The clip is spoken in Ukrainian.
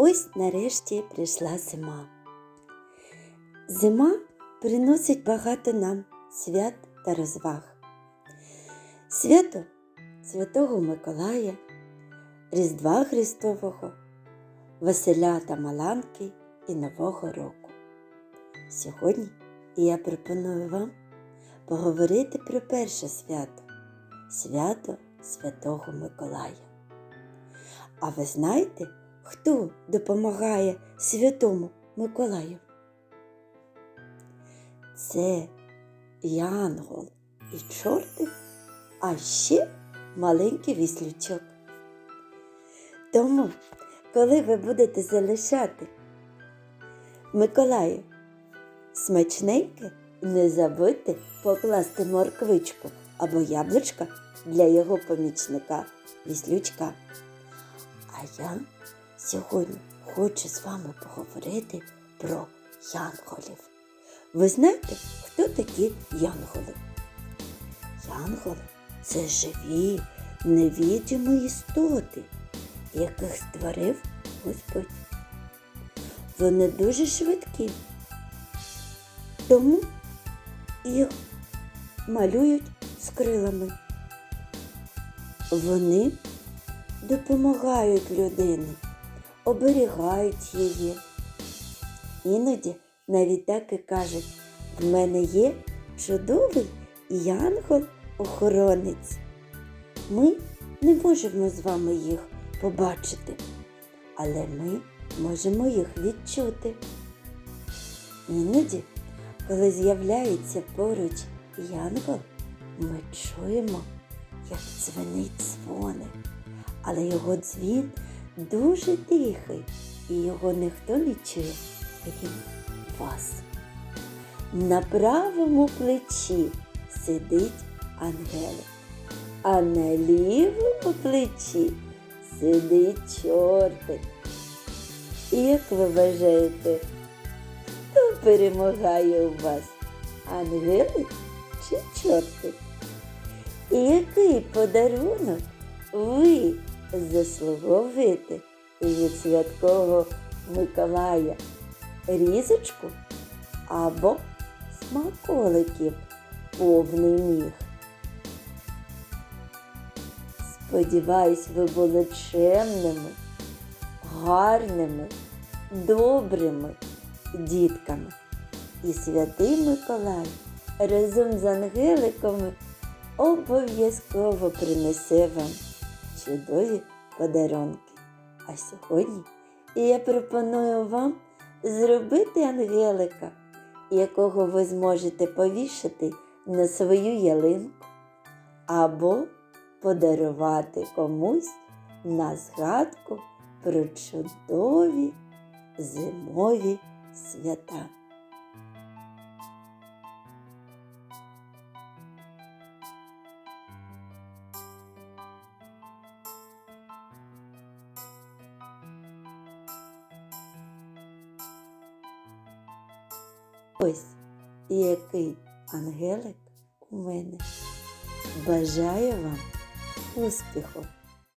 Ось нарешті прийшла зима. Зима приносить багато нам свят та розваг. Свято Святого Миколая, Різдва Христового, Василя та Маланки і Нового року. Сьогодні я пропоную вам поговорити про перше свято свято Святого Миколая. А ви знаєте, хто допомагає Святому Миколаю? Це Янгол і чортик, а ще маленький віслючок. Тому, коли ви будете залишати Миколаю смачненьке, не забудьте покласти морквичку або яблучка для його помічника віслючка. А я сьогодні хочу з вами поговорити про янголів. Ви знаєте, хто такі янголи? Янголи це живі, невідомі істоти, яких створив Господь. Вони дуже швидкі, тому їх малюють з крилами. Вони допомагають людині, оберігають її. Іноді навіть так і кажуть, в мене є чудовий янгол-охоронець. Ми не можемо з вами їх побачити, але ми можемо їх відчути. Іноді, коли з'являється поруч янгол, ми чуємо, як дзвенить дзвоник, але його дзвін дуже тихий, і його ніхто не чує, крім вас. На правому плечі сидить ангелик, а на лівому плечі сидить чортик. І як ви вважаєте, хто перемагає у вас? Ангелик чи чортик? І який подарунок ви заслуговуєте від святкового Миколая? Різочку або смаколиків повний міг? Сподіваюсь, ви були чемними, гарними, добрими дітками. І святий Миколай разом з ангеликами обов'язково принесе вам чудові подарунки. А сьогодні я пропоную вам зробити ангелика, якого ви зможете повішати на свою ялинку або подарувати комусь на згадку про чудові зимові свята. Ось який ангелик у мене. Бажаю вам успіху!